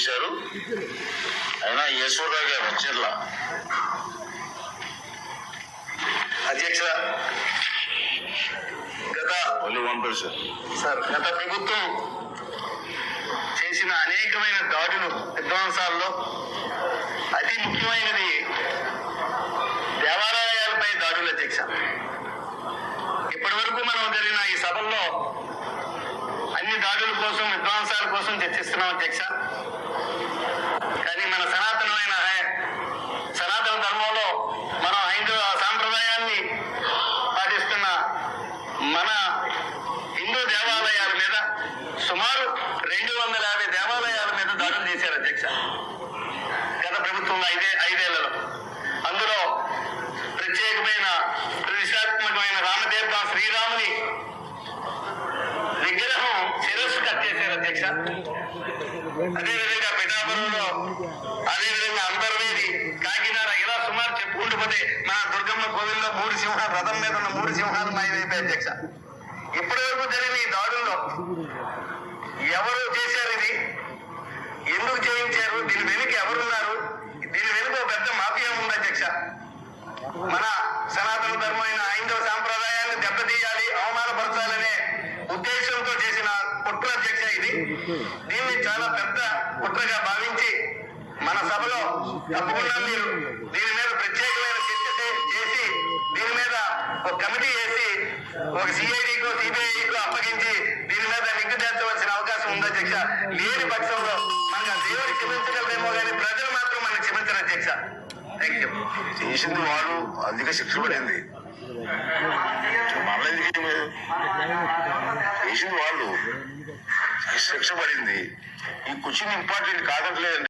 చేశారు. అయినా ఈశ్వరరావు గారు వచ్చేట్లా అధ్యక్ష గత సార్. గత ప్రభుత్వం చేసిన అనేకమైన దాడులు విధ్వంసాల్లో అతి ముఖ్యమైనది దేవాలయాలపై దాడులు అధ్యక్ష ఇప్పటి వరకు మనం జరిగిన ఈ సభల్లో విధ్వంసాల కోసం చర్చిస్తున్నాం అధ్యక్ష. కానీ మన సనాతనమైన సనాతన ధర్మంలో మనం హైందవ సాంప్రదాయాన్ని పాటిస్తున్న మన హిందూ దేవాలయాల మీద సుమారు రెండు వందల యాభై దేవాలయాల మీద దాడులు చేశారు అధ్యక్ష. గత ప్రభుత్వంలో ఐదే ఐదేళ్ళలో. అందులో ప్రత్యేకమైన ప్రతిష్టాత్మకమైన రామదేవత శ్రీరాముని అధ్యక్ష. అదేవిధంగా పిఠాపురంలో అదేవిధంగా అంతర్వేది కాకినాడ ఇలా సుమారు చెప్పుకుంటూ పోతే మన దుర్గమ్మ కోవిల్లో మూడు సింహాలు రథం మీద ఉన్న మూడు సింహాలు మాయమైపోయి అధ్యక్ష. ఇప్పటి వరకు జరిగిన ఈ దాడుల్లో ఎవరు చేశారు ఇది? ఎందుకు చేయించారు? దీని వెనుక ఎవరున్నారు? దీని వెనుక పెద్ద మాఫియా ఉంది అధ్యక్ష? మన సనాతన ధర్మమైన హైందవ సాంప్రదాయాన్ని దెబ్బతీయాలి అవమానపరచాలనే ఉద్దేశంతో చేసిన కుట్ర అధ్యక్ష దీన్ని చాలా పెద్ద కుట్రగా భావించి మన సభలో తప్పకుండా మీరు దీని మీద ప్రత్యేకమైన చర్చ చేసి దీని మీద ఒక కమిటీ వేసి ఒక సిఐడికో సిబిఐకో అప్పగించి దీని మీద నిగ్గు చేర్చవలసిన అవకాశం ఉంది అధ్యక్ష? లేని పక్షంలో మనకు ఆ దేవుడు క్షమించగలరేమో కానీ ప్రజలు మాత్రం మనకు క్షమించరు అధ్యక్ష. చేసింది వాడు అందుకే శిక్ష పడింది. మళ్ళీ? చేసింది వాళ్ళు. శిక్ష పడింది. ఈ క్వశ్చన్ ఇంపార్టెంట్ కాదంటలేదు